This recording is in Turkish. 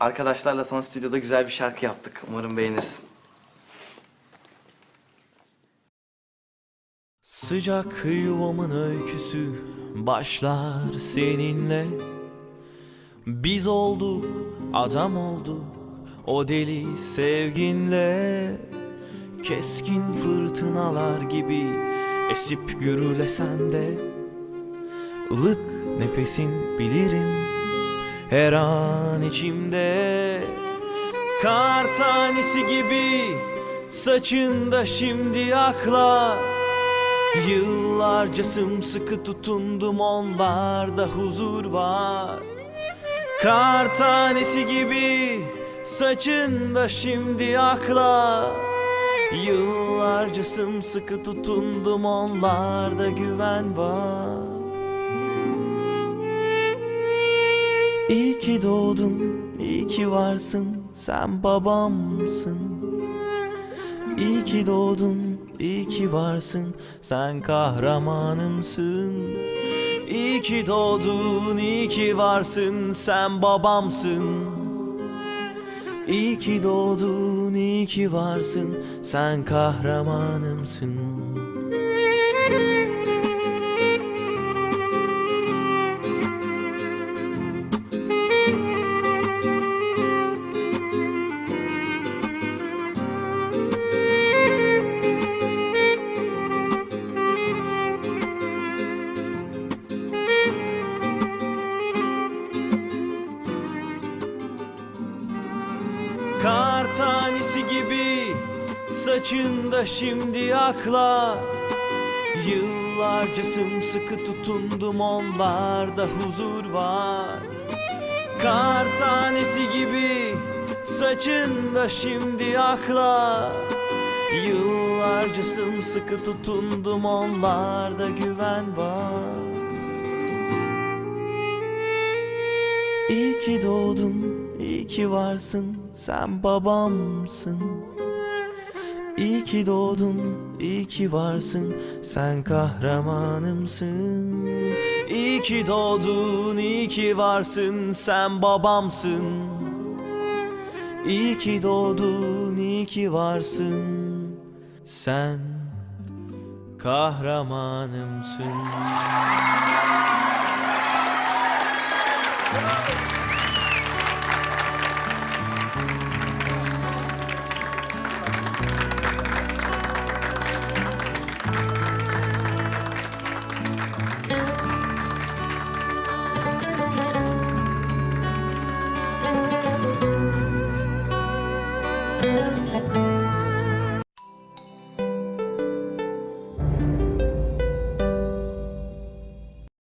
arkadaşlarla sana stüdyoda güzel bir şarkı yaptık. Umarım beğenirsin. Sıcak yuvamın öyküsü başlar seninle Biz olduk, adam olduk o deli sevginle Keskin fırtınalar gibi esip gürlesen de ılık nefesin bilirim her an içimde Kar tanesi gibi saçında şimdi akla. Yıllarca sımsıkı tutundum onlarda huzur var. Kar tanesi gibi saçında şimdi akla. Yıllarca sımsıkı tutundum onlarda güven var İyi ki doğdun, iyi ki varsın, sen babamsın. İyi ki doğdun, iyi ki varsın, sen kahramanımsın. İyi ki doğdun, iyi ki varsın, sen babamsın. İyi ki doğdun, iyi ki varsın, sen kahramanımsın. Kar tanesi gibi saçında şimdi akla. Yıllarca sımsıkı tutundum onlarda huzur var. Kar tanesi gibi saçında şimdi akla. Yıllarca sımsıkı tutundum onlarda güven var. İyi ki doğdun, iyi ki varsın, sen babamsın. İyi ki doğdun, iyi ki varsın, sen kahramanımsın. İyi ki doğdun, iyi ki varsın, sen babamsın. İyi ki doğdun, iyi ki varsın, sen kahramanımsın.